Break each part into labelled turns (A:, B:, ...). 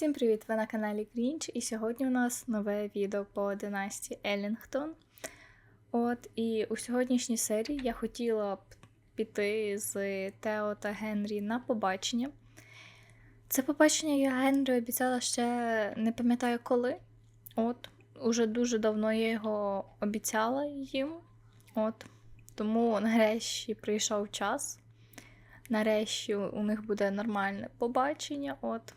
A: Всім привіт! Ви на каналі Грінч, і сьогодні у нас нове відео по династії Елінгтон. От, і у сьогоднішній серії я хотіла б піти з Тео та Генрі на побачення. Це побачення я Генрі обіцяла ще не пам'ятаю коли. От, уже дуже давно я його обіцяла їм. От, тому нарешті прийшов час. Нарешті у них буде нормальне побачення. От.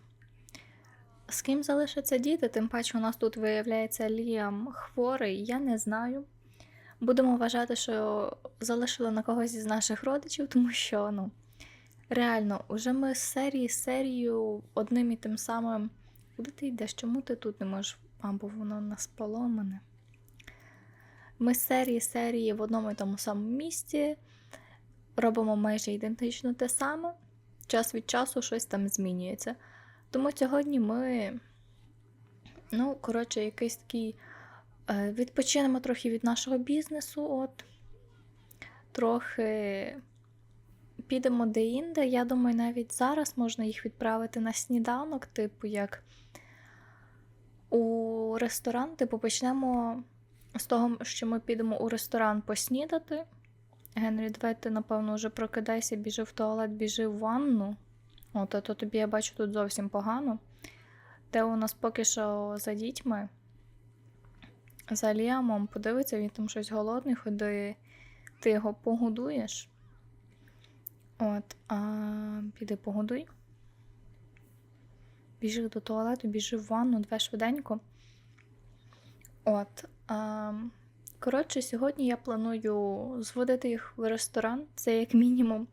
A: З ким залишаться діти, тим паче у нас тут виявляється Ліам хворий, я не знаю. Будемо вважати, що залишили на когось із наших родичів, тому що, ну, реально, уже ми з серії з серією одним і тим самим. Куди ти йдеш? Чому ти тут не можеш? А, бо воно нас поломане. Ми з серії серії в одному і тому самому місці робимо майже ідентично те саме. Час від часу щось там змінюється. Тому сьогодні ми, ну, коротше, якийсь такий е, відпочинемо трохи від нашого бізнесу. от. Трохи підемо де-інде. Я думаю, навіть зараз можна їх відправити на сніданок, типу, як у ресторан. Типу, почнемо з того, що ми підемо у ресторан поснідати. Генрі, давай ти, напевно, вже прокидайся, біжи в туалет, біжи в ванну. От, а то тобі я бачу тут зовсім погано. Те у нас поки що за дітьми. За Ліамом подивиться, він там щось голодний, ходи, ти його погодуєш. От, а піди погодуй. Біжи до туалету, біжи в ванну, давай швиденько. От. А, Коротше, сьогодні я планую зводити їх в ресторан, це як мінімум.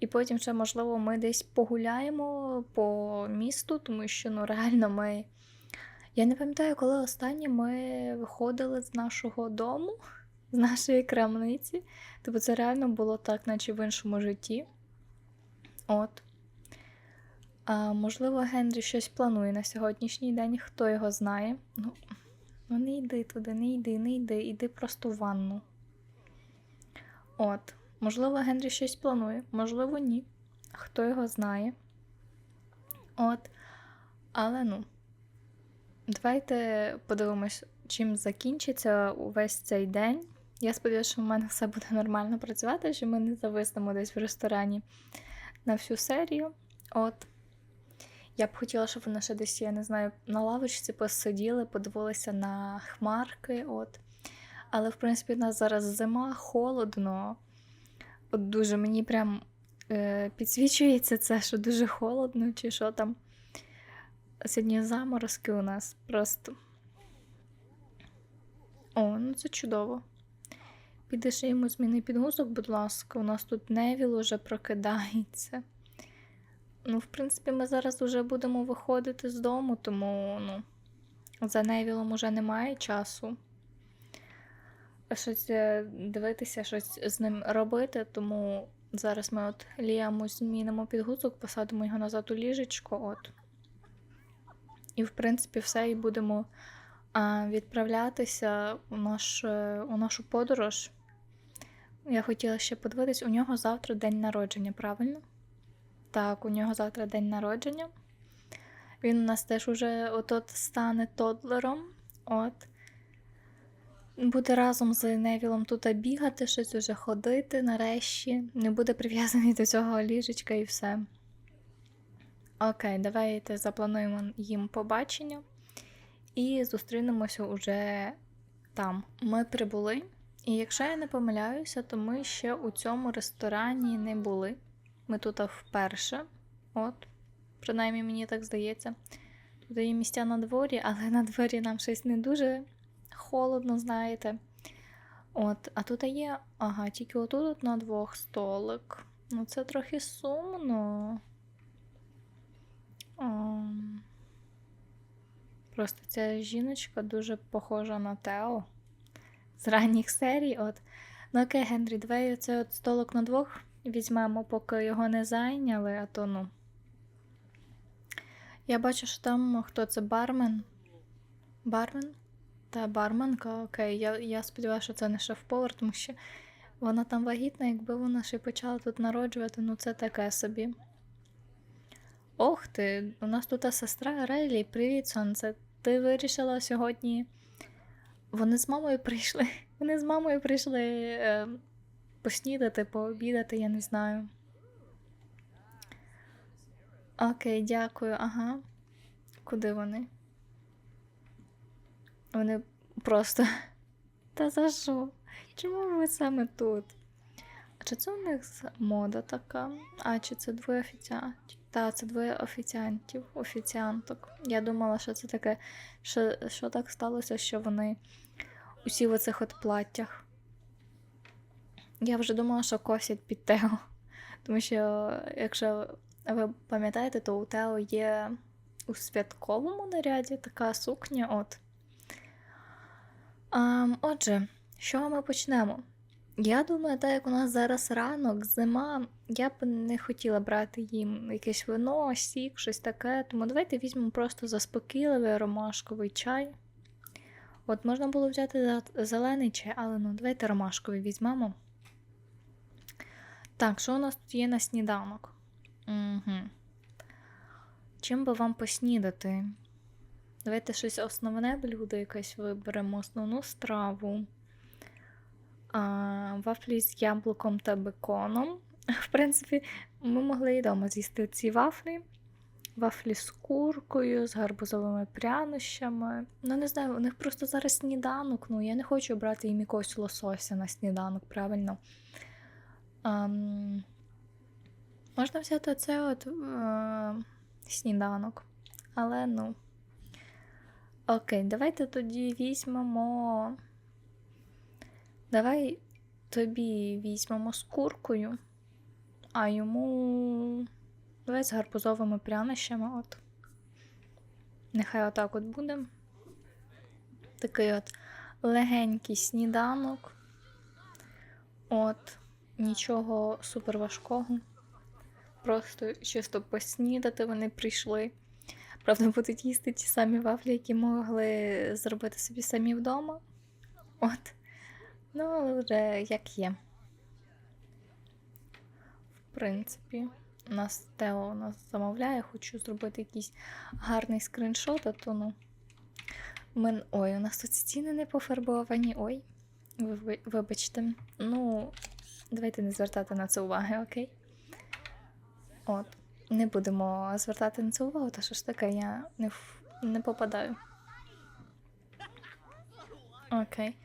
A: І потім ще, можливо, ми десь погуляємо по місту, тому що ну реально ми. Я не пам'ятаю, коли останнє ми виходили з нашого дому, з нашої крамниці. Тобто це реально було так, наче в іншому житті. От. А, Можливо, Генрі щось планує на сьогоднішній день, хто його знає. Ну, ну не йди туди, не йди, не йди, йди просто в ванну. От. Можливо, Генрі щось планує, можливо, ні. Хто його знає. От. Але ну, давайте подивимось, чим закінчиться увесь цей день. Я сподіваюся, що в мене все буде нормально працювати, що ми не зависнемо десь в ресторані на всю серію. От. Я б хотіла, щоб вони ще десь, я не знаю, на лавочці посиділи, подивилися на хмарки. от. Але, в принципі, у нас зараз зима, холодно. От дуже мені прям е, підсвічується це, що дуже холодно, чи що там. Сьогодні заморозки у нас просто. О, ну це чудово. Підеш йому зміни підгузок, будь ласка, у нас тут Невіл уже прокидається. Ну, в принципі, ми зараз вже будемо виходити з дому, тому ну, за Невілом уже немає часу щось е, дивитися, щось з ним робити, тому зараз ми от Ліаму змінимо підгузок, посадимо його назад у ліжечко. от. І, в принципі, все, і будемо відправлятися у, наш, е, у нашу подорож. Я хотіла ще подивитись, у нього завтра день народження, правильно? Так, у нього завтра день народження. Він у нас теж уже от стане тодлером. От буде разом з Невілом тут бігати, щось уже ходити нарешті. Не буде прив'язаний до цього ліжечка і все. Окей, давайте заплануємо їм побачення і зустрінемося уже там. Ми прибули. І якщо я не помиляюся, то ми ще у цьому ресторані не були. Ми тут вперше. От, принаймні мені так здається. Тут є місця на дворі, але на дворі нам щось не дуже холодно, знаєте. От, А тут є, ага, тільки отут на двох столик. Ну, це трохи сумно. О, просто ця жіночка дуже похожа на Тео з ранніх серій. От. Ну окей, Генрі, давай оцей от столик на двох візьмемо, поки його не зайняли, а то ну. Я бачу, що там хто це бармен? Бармен? Та барменка, окей, я я сподіваюся, що це не шеф-повар, тому що вона там вагітна, якби вона ще почала тут народжувати, ну це таке собі. Ох ти, у нас тут сестра Рейлі. Привіт, сонце. Ти вирішила сьогодні. Вони з мамою прийшли. Вони з мамою прийшли е, поснідати, пообідати, я не знаю. Окей, дякую, ага. Куди вони? Вони просто. Та за що? Чому ви саме тут? А чи це у них мода така? А чи це двоє офіціантів? Та, це двоє офіціантів, офіціанток. Я думала, що це таке, що, що так сталося, що вони усі в оцих от платтях. Я вже думала, що косять під Тео. Тому що, якщо ви пам'ятаєте, то у Тео є у святковому наряді така сукня. От. А, отже, що ми почнемо? Я думаю, так як у нас зараз ранок, зима, я б не хотіла брати їм якесь вино, сік, щось таке. Тому давайте візьмемо просто заспокійливий ромашковий чай. От можна було взяти зелений чай, але ну давайте ромашковий візьмемо. Так, що у нас тут є на сніданок? Угу. Чим би вам поснідати? Давайте щось основне блюдо якесь виберемо, основну страву. А, вафлі з яблуком та беконом. В принципі, ми могли і вдома з'їсти ці вафлі. Вафлі з куркою, з гарбузовими прянощами. Ну, не знаю, у них просто зараз сніданок. Ну, я не хочу брати їм якогось лосося на сніданок, правильно. Ам, можна взяти оце от е, сніданок. Але ну. Окей, давайте тоді візьмемо. Давай тобі візьмемо з куркою, а йому. Давай з гарбузовими прянощами. От. Нехай отак от буде. Такий от легенький сніданок. От, нічого супер важкого. Просто чисто поснідати вони прийшли. Правда, будуть їсти ті самі вафлі, які могли зробити собі самі вдома. От. Ну, але вже як є. В принципі, у нас Тео нас замовляє, хочу зробити якийсь гарний скріншот, а то ну. Мен... Ой, у нас тут стіни не пофарбовані. Ой. Ви- Вибачте. Ну, давайте не звертати на це уваги, окей? От. Не будемо звертати на це увагу, та що ж таке, я не, не попадаю. Окей.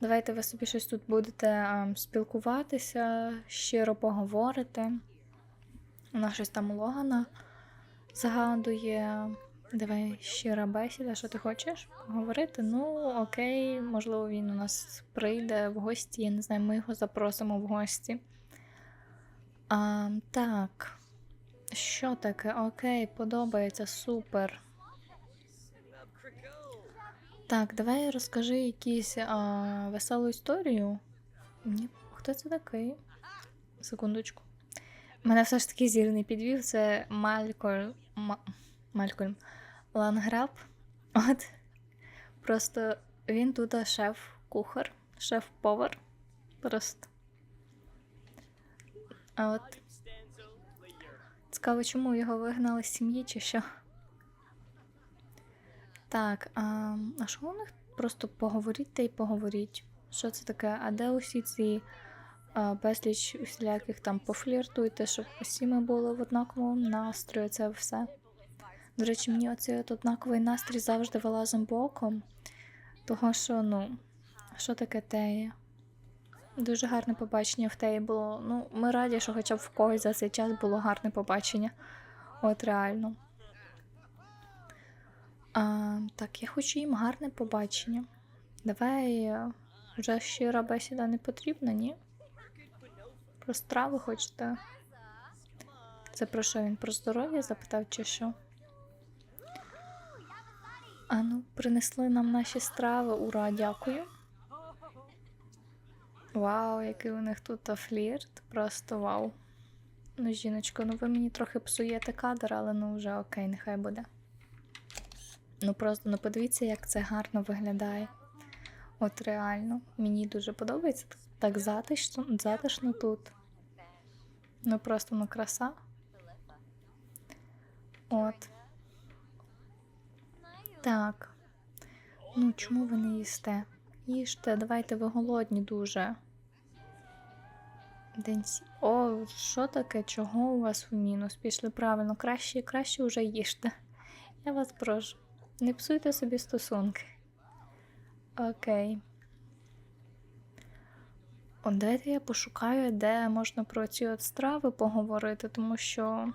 A: Давайте ви собі щось тут будете ем, спілкуватися, щиро поговорити. Вона щось там Логана згадує. Давай щира бесіда, що ти хочеш поговорити? Ну, окей, можливо, він у нас прийде в гості. Я не знаю, ми його запросимо в гості. А, так. Що таке? Окей, подобається, супер. Так, давай розкажи якусь а, веселу історію. Ні, хто це такий? Секундочку. Мене все ж таки зір не підвів. Це Малькольм. Ма... Малькольм Ланграб. От. Просто він тут шеф-кухар, шеф-повар. Просто. А от. Цікаво, чому його вигнали з сім'ї чи що? Так, а, а що у них? Просто поговоріть й поговоріть. Що це таке? А де усі ці а, безліч усіляких там пофліртуйте, щоб усі ми були в однаковому настрої, це все. До речі, мені оцей от однаковий настрій завжди вилазим боком. Того що, ну, що таке теє? Дуже гарне побачення в теї було. Ну, ми раді, що хоча б в когось за цей час було гарне побачення. От реально. А, так, я хочу їм гарне побачення. Давай е, вже щира бесіда не потрібна, ні? Про страви хочете? Це про що він про здоров'я запитав, чи що? А ну, принесли нам наші страви. Ура, дякую. Вау, який у них тут флірт. Просто вау. Ну, жіночко, ну ви мені трохи псуєте кадр, але ну вже окей, нехай буде. Ну просто ну подивіться, як це гарно виглядає. От реально, мені дуже подобається. Так затишно, затишно тут. Ну просто ну краса. От. Так. Ну, чому ви не їсте? Їжте, давайте ви голодні дуже. День сі... О, що таке? Чого у вас в мінус? Пішли правильно, краще, краще вже їжте. Я вас прошу. Не псуйте собі стосунки. Окей. От давайте я пошукаю, де можна про ці от страви поговорити, тому що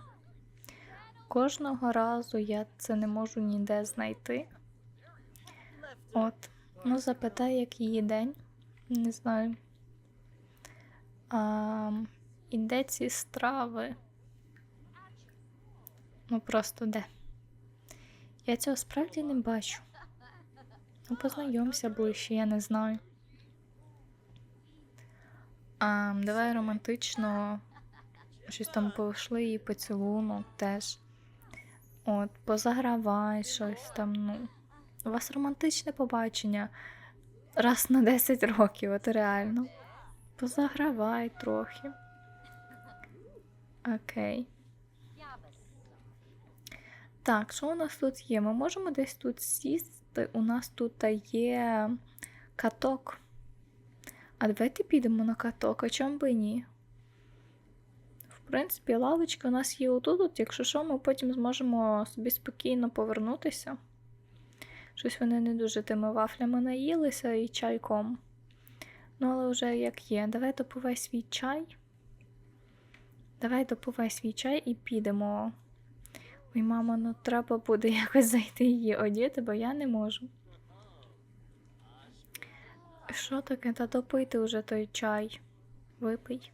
A: кожного разу я це не можу ніде знайти. От. Ну, запитай, як її день. Не знаю. А, і де ці страви? Ну просто де? Я цього справді не бачу. Ну, познайомся ближче, я не знаю. А, давай романтично щось там пошли і поцілунок теж. От, позагравай щось там, ну. У вас романтичне побачення раз на 10 років, от реально. Позагравай трохи. Окей. Так, що у нас тут є? Ми можемо десь тут сісти. У нас тут є каток. А давайте підемо на каток, а чому би ні? В принципі, лавочка у нас є отут, от, якщо що, ми потім зможемо собі спокійно повернутися. Щось вони не дуже тими вафлями наїлися і чайком. Ну, але вже як є. Давай допивай свій чай. Давай допивай свій чай і підемо. Ой, мама, ну треба буде якось зайти її одіти, бо я не можу. Що таке? Та допити вже той чай. Випий.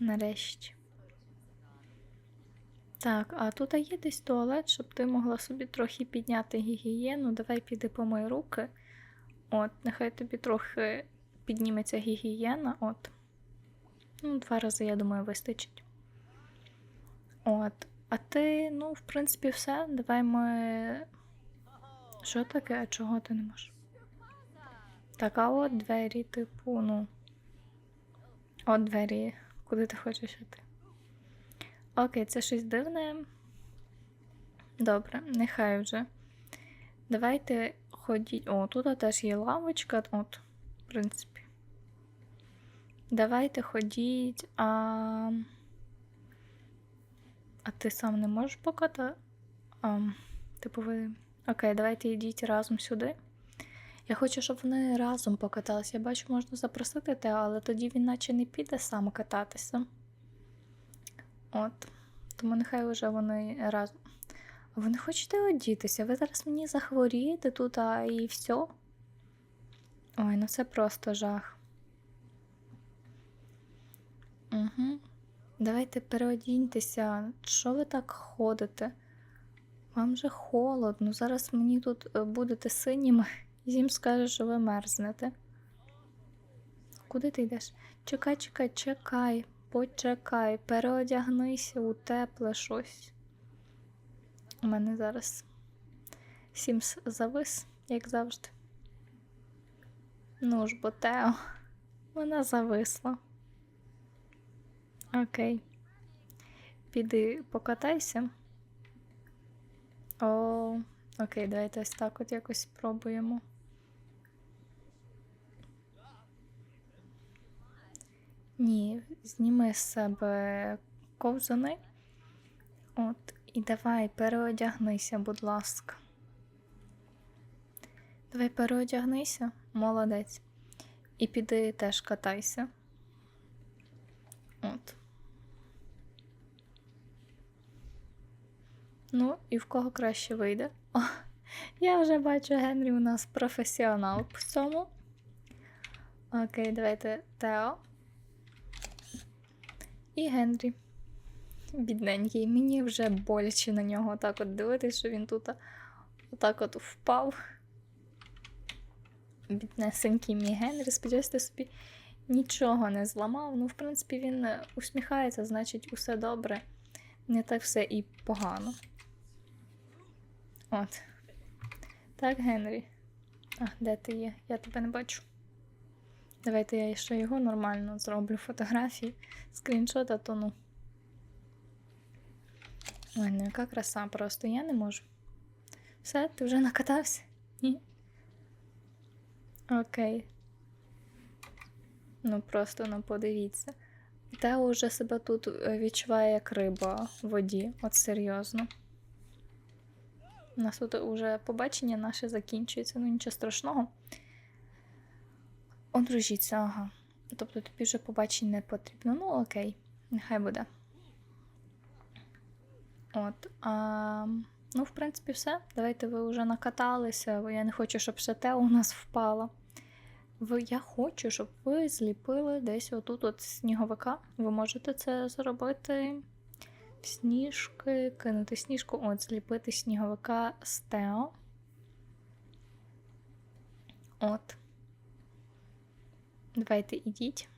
A: Нарешті. Так, а тут є десь туалет, щоб ти могла собі трохи підняти гігієну. Давай піди помий руки. От, нехай тобі трохи підніметься гігієна. От. Ну, два рази, я думаю, вистачить. От. А ти, ну, в принципі, все. Давай ми. Що таке? А чого ти не можеш? Так, а от двері, типу, ну. От двері. Куди ти хочеш іти? Окей, це щось дивне. Добре, нехай вже. Давайте ходіть. О, тут теж є лавочка. От, в принципі. Давайте ходіть. А А ти сам не можеш покатати? А, Типу ви. Окей, давайте йдіть разом сюди. Я хочу, щоб вони разом покаталися. Я бачу, можна запросити те, але тоді він наче не піде сам кататися. От. Тому нехай вже вони разом. Ви не хочете одітися? Ви зараз мені захворієте тут, а і все. Ой, ну це просто жах. Угу. Давайте переодіньтеся. Що ви так ходите? Вам же холодно. Зараз мені тут е, будете синіми, і їм скаже, що ви мерзнете. Куди ти йдеш? Чекай, чекай, чекай, почекай, переодягнися у тепле щось. У мене зараз Сімс завис, як завжди. Ну ж, бо Тео, вона зависла. Окей. Піди покатайся. О, окей, давайте ось так от якось спробуємо. Ні, зніми з себе ковзани. От, і давай переодягнися, будь ласка. Давай переодягнися, молодець. І піди теж катайся. От. Ну, і в кого краще вийде? О, я вже бачу, Генрі у нас професіонал в цьому. Окей, давайте Тео. І Генрі. Бідненький, мені вже боляче на нього так от дивитись, що він тут отак от впав. Біднесенький мій Генрі, сподіваюся, собі нічого не зламав. Ну, в принципі, він усміхається, значить, усе добре. Не так все і погано. От. Так, Генрі. А, де ти є? Я тебе не бачу. Давайте я ще його нормально зроблю фотографії, скріншот, а то ну. Ой, ну яка краса, просто я не можу. Все, ти вже накатався? Ні. Окей. Ну просто ну подивіться. Тео вже себе тут е, відчуває як риба в воді. От серйозно. У нас тут уже побачення наше закінчується, ну нічого страшного. Одружіться, ага. Тобто тобі вже побачень не потрібно. Ну окей, нехай буде. От. А, ну, в принципі, все. Давайте ви вже накаталися, бо я не хочу, щоб ще те у нас впало. Ви, я хочу, щоб ви зліпили десь отут от сніговика. Ви можете це зробити сніжки, кинути сніжку, от, зліпити сніговика з Тео. От. Давайте ідіть.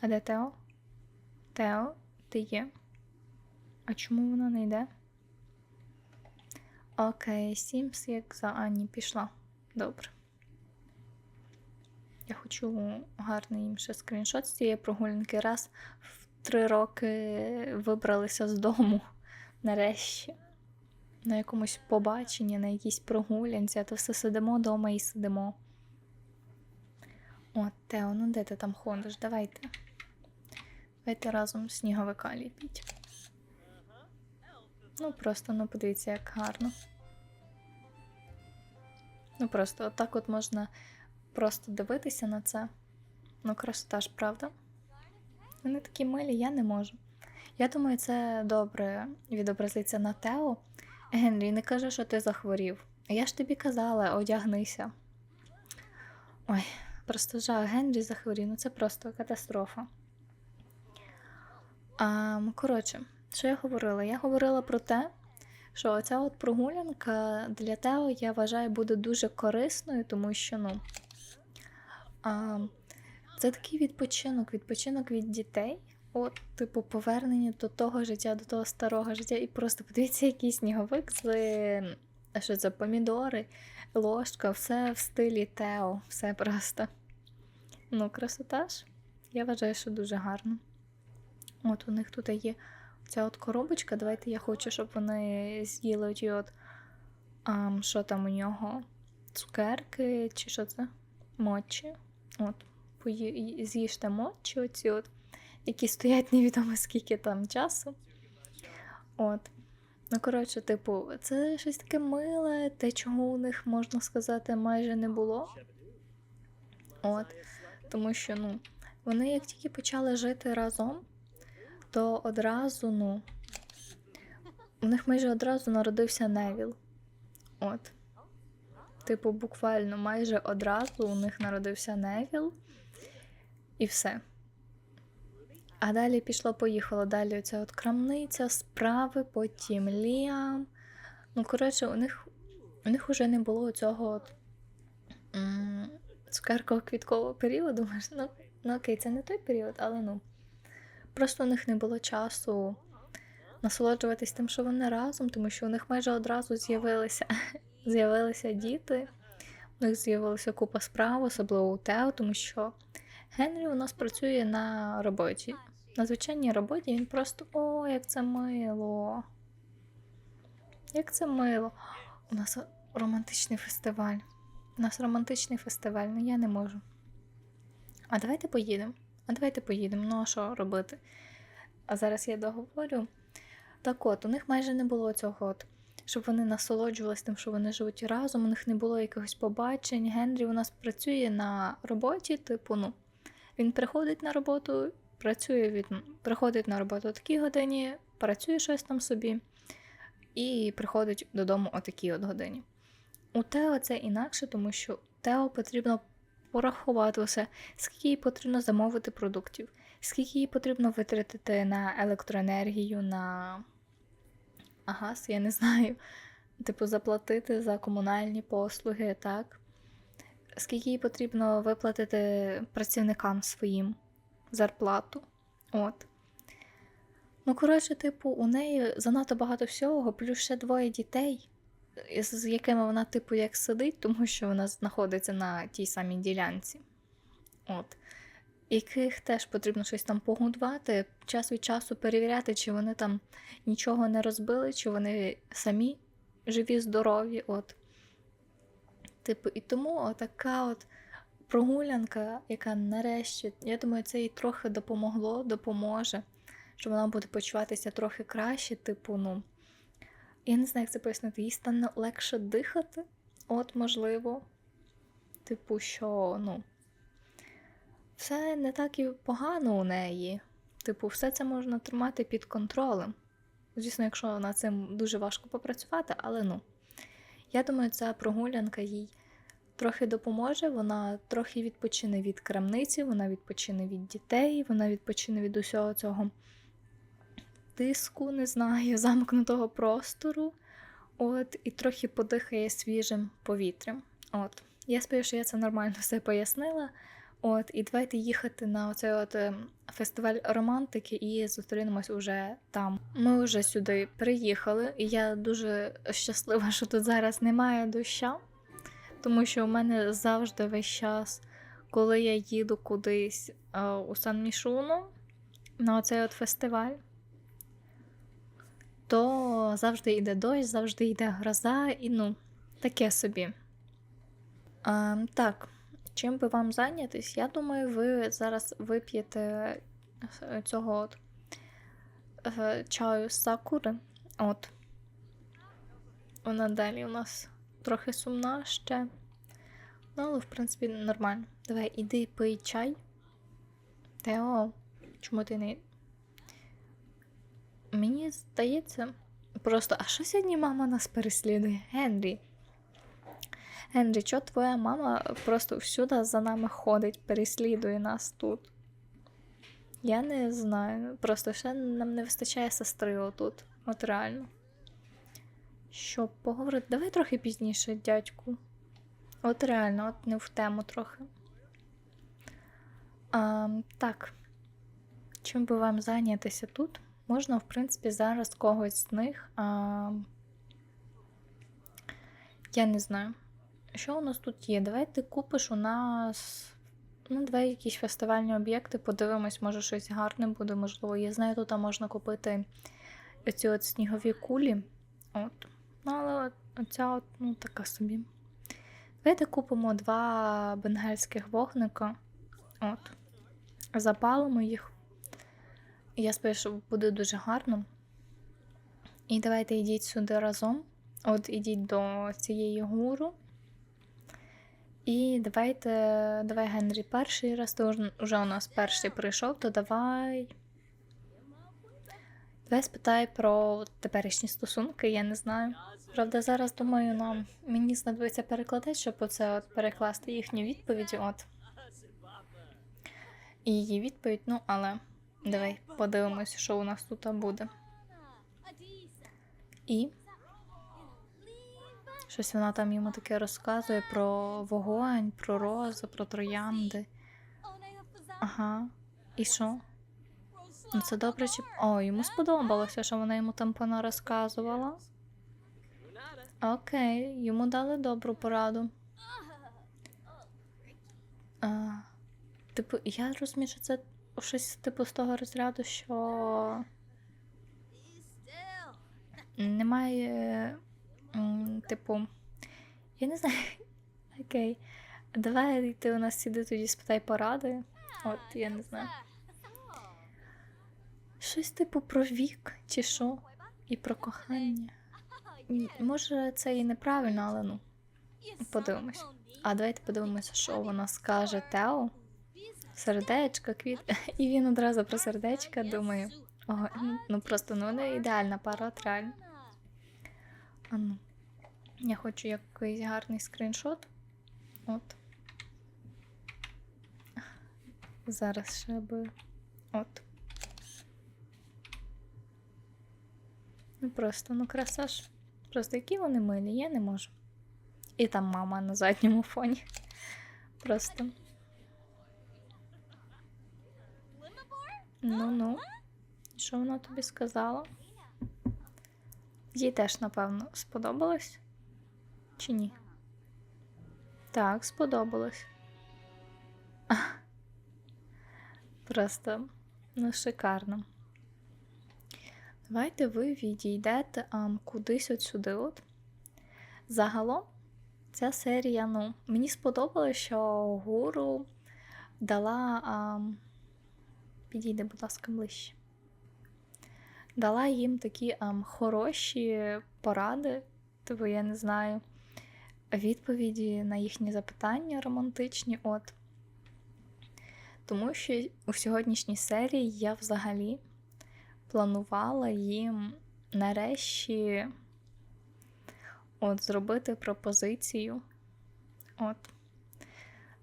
A: А де Тео? Тео, ти є? А чому вона не йде? Окей, Сімс як за Ані пішла. Добре. Я хочу гарний їм ще скріншот з цієї прогулянки. Раз в три роки вибралися з дому нарешті. На якомусь побаченні, на якійсь прогулянці, а то все сидимо вдома і сидимо. О, Тео, ну де ти там ходиш? Давайте. Давайте разом сніговика ліпіть. Ну, просто, ну подивіться, як гарно. Ну, просто отак от можна просто дивитися на це. Ну, красота ж, правда? Вони такі милі, я не можу. Я думаю, це добре відобразиться на Тео. Генрі, не кажи, що ти захворів. Я ж тобі казала, одягнися. Ой, просто жах, Генрі захворів, ну це просто катастрофа. А, коротше, що я говорила? Я говорила про те, що ця от прогулянка для Тео, я вважаю, буде дуже корисною, тому що, ну. А, це такий відпочинок, відпочинок від дітей. От, типу, повернення до того життя, до того старого життя. І просто подивіться, який сніговик з а що це помідори, ложка, все в стилі Тео, все просто. Ну, красота ж. Я вважаю, що дуже гарно. От у них тут є ця от коробочка. Давайте я хочу, щоб вони з'їли оті от. А, що там у нього? Цукерки, чи що це? Мочі. От, з'їжте мочі, оці от, які стоять невідомо скільки там часу. От. Ну, коротше, типу, це щось таке миле, те, чого у них, можна сказати, майже не було. От. Тому що, ну, вони як тільки почали жити разом, то одразу, ну, у них майже одразу народився Невіл. От. Типу, буквально майже одразу у них народився Невіл, і все. А далі пішло-поїхало. Далі оця от крамниця, справи, потім Ліам. Ну, коротше, у них у них вже не було цього от, цукерково квіткового періоду. Ну, ну окей, це не той період, але ну. Просто у них не було часу насолоджуватись тим, що вони разом, тому що у них майже одразу з'явилися з'явилися діти, у них з'явилася купа справ, особливо у Тео, тому що Генрі у нас працює на роботі. На звичайній роботі він просто о, як це мило. Як це мило. У нас романтичний фестиваль. У нас романтичний фестиваль, ну я не можу. А давайте поїдемо. А давайте поїдемо. Ну, а що робити? А зараз я договорю. Так от, у них майже не було цього, от, щоб вони насолоджувалися тим, що вони живуть разом, у них не було якихось побачень. Генрі у нас працює на роботі, типу, ну, він приходить на роботу, працює від приходить на роботу о такій годині, працює щось там собі, і приходить додому о такій от годині. У Тео це інакше, тому що Тео потрібно порахувати все, скільки їй потрібно замовити продуктів, скільки їй потрібно витратити на електроенергію, на газ, я не знаю. Типу, заплатити за комунальні послуги, так? Скільки їй потрібно виплатити працівникам своїм зарплату. От. Ну, коротше, типу, у неї занадто багато всього, плюс ще двоє дітей, з якими вона, типу, як сидить, тому що вона знаходиться на тій самій ділянці. От. яких теж потрібно щось там погодувати, час від часу перевіряти, чи вони там нічого не розбили, чи вони самі живі, здорові. От. Типу, і тому така от прогулянка, яка нарешті, я думаю, це їй трохи допомогло, допоможе, що вона буде почуватися трохи краще, типу, ну. Я не знаю, як це пояснити, їй стане легше дихати, от можливо. Типу, що, ну, все не так і погано у неї. Типу, все це можна тримати під контролем. Звісно, якщо над цим дуже важко попрацювати, але ну. Я думаю, ця прогулянка їй трохи допоможе, вона трохи відпочине від крамниці, вона відпочине від дітей, вона відпочине від усього цього тиску, не знаю, замкнутого простору. От, і трохи подихає свіжим повітрям. От. Я сподіваюся, що я це нормально все пояснила. От, і давайте їхати на оцей от ем, фестиваль романтики і зустрінемось уже там. Ми вже сюди приїхали, і я дуже щаслива, що тут зараз немає доща, тому що у мене завжди весь час, коли я їду кудись е, у Сан-Мішуну на оцей от фестиваль, то завжди йде дощ, завжди йде гроза, і ну, таке собі. А, так, чим би вам зайнятись? Я думаю, ви зараз вип'єте е, цього от, е, чаю з сакури. От. Вона далі у нас трохи сумна ще. Ну, але, в принципі, нормально. Давай, іди пий чай. Тео, чому ти не. Мені здається, просто, а що сьогодні мама нас переслідує? Генрі. Генрі, що твоя мама просто всюди за нами ходить, переслідує нас тут? Я не знаю. Просто ще нам не вистачає сестри отут. От реально. Що, поговорити? Давай трохи пізніше, дядьку. От реально, от не в тему трохи. А, так. Чим би вам зайнятися тут? Можна, в принципі, зараз когось з них. А... Я не знаю. Що у нас тут є? Давай ти купиш у нас. Ну, давай якісь фестивальні об'єкти, подивимось, може щось гарне буде, можливо. Я знаю, тут можна купити оці от снігові кулі. От. Ну, але оця от, ну, така собі. Давайте купимо два бенгальських вогника. От. Запалимо їх. Я сподіваюся, що буде дуже гарно. І давайте йдіть сюди разом. От ідіть до цієї гуру. І давайте, давай, Генрі, перший раз ти вже- у нас перший прийшов, то давай. Давай спитай про теперішні стосунки, я не знаю. Правда, зараз думаю, нам мені знадобиться перекладач, щоб оце от перекласти їхні відповіді. От. І її відповідь, ну, але давай подивимось, що у нас тут буде. І щось вона там йому таке розказує про вогонь, про рози, про троянди. Ага. І що? Ну це добре чи. О, йому сподобалося, що вона йому там пона розказувала. Окей, йому дали добру пораду. А, типу, я розумію, що це щось типу з того розряду, що немає. Типу, я не знаю. Окей. Давай ти у нас сіди тоді спитай поради. От, я не знаю. Щось типу про вік, чи що? І про кохання. Може, це і неправильно, але ну. Подивимось. А давайте подивимося, що вона скаже Тео. Сердечко, квіт. І він одразу про сердечка думає. О, ну просто ну не ідеальна пара, от реально. А ну. Я хочу якийсь гарний скріншот. От. Зараз ще би. От. Ну просто, ну краса ж. Просто які вони милі, я не можу. І там мама на задньому фоні. Просто. Ну-ну. Що вона тобі сказала? Їй теж, напевно, сподобалось? Чи ні? Так, сподобалось. Просто ну, шикарно. Давайте ви відійдете ам, кудись от сюди. От. Загалом, ця серія, ну, мені сподобалося, що гуру дала. Ам, підійде, будь ласка, ближче. Дала їм такі ам, хороші поради, типу, я не знаю, відповіді на їхні запитання романтичні. От. Тому що у сьогоднішній серії я взагалі планувала їм нарешті от, зробити пропозицію. От.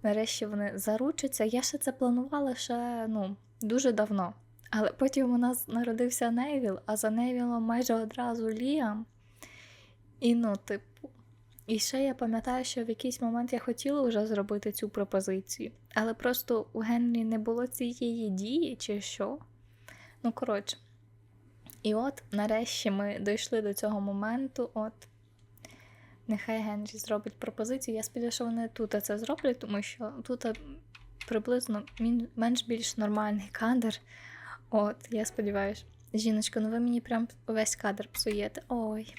A: Нарешті вони заручаться. Я ще це планувала ще ну, дуже давно. Але потім у нас народився Невіл, а за Невілом майже одразу Ліам. І ну, типу. І ще я пам'ятаю, що в якийсь момент я хотіла вже зробити цю пропозицію, але просто у Генрі не було цієї дії, чи що. Ну, коротше. І от нарешті ми дійшли до цього моменту. От нехай Генрі зробить пропозицію. Я сподіваюся, що вони тут це зроблять, тому що тут приблизно менш більш нормальний кадр. От, я сподіваюся. Жіночко, ну ви мені прям весь кадр псуєте. Ой.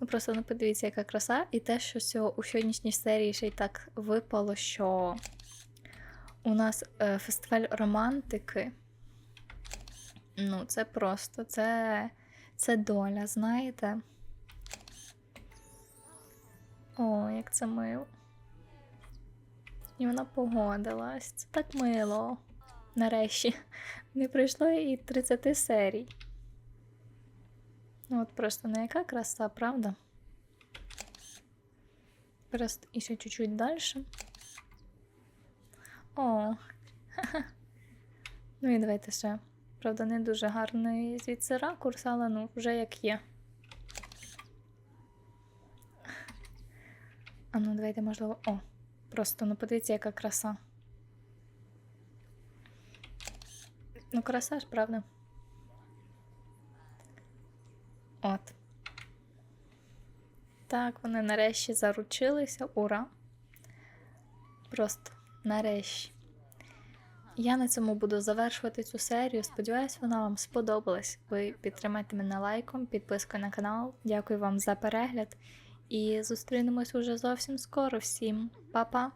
A: Ну просто ну подивіться, яка краса. І те, що сьо- у сьогоднішній серії ще й так випало, що у нас е, фестиваль романтики. Ну, це просто, це, це доля, знаєте? О, як це мило. І вона погодилась. Це так мило. Нарешті. Не пройшло і 30 серій. Ну, от просто не яка краса, правда? Просто і ще чуть-чуть далі. О. Ну і давайте ще. Правда, не дуже гарний звідси ракурс, але ну, вже як є. А ну, давайте, можливо. О, просто ну подивіться, яка краса. Ну, краса ж, правда. От. Так, вони нарешті заручилися. Ура! Просто нарешті. Я на цьому буду завершувати цю серію. Сподіваюсь, вона вам сподобалась. Ви підтримайте мене лайком, підпискою на канал. Дякую вам за перегляд. І зустрінемось уже зовсім скоро. Всім па-па!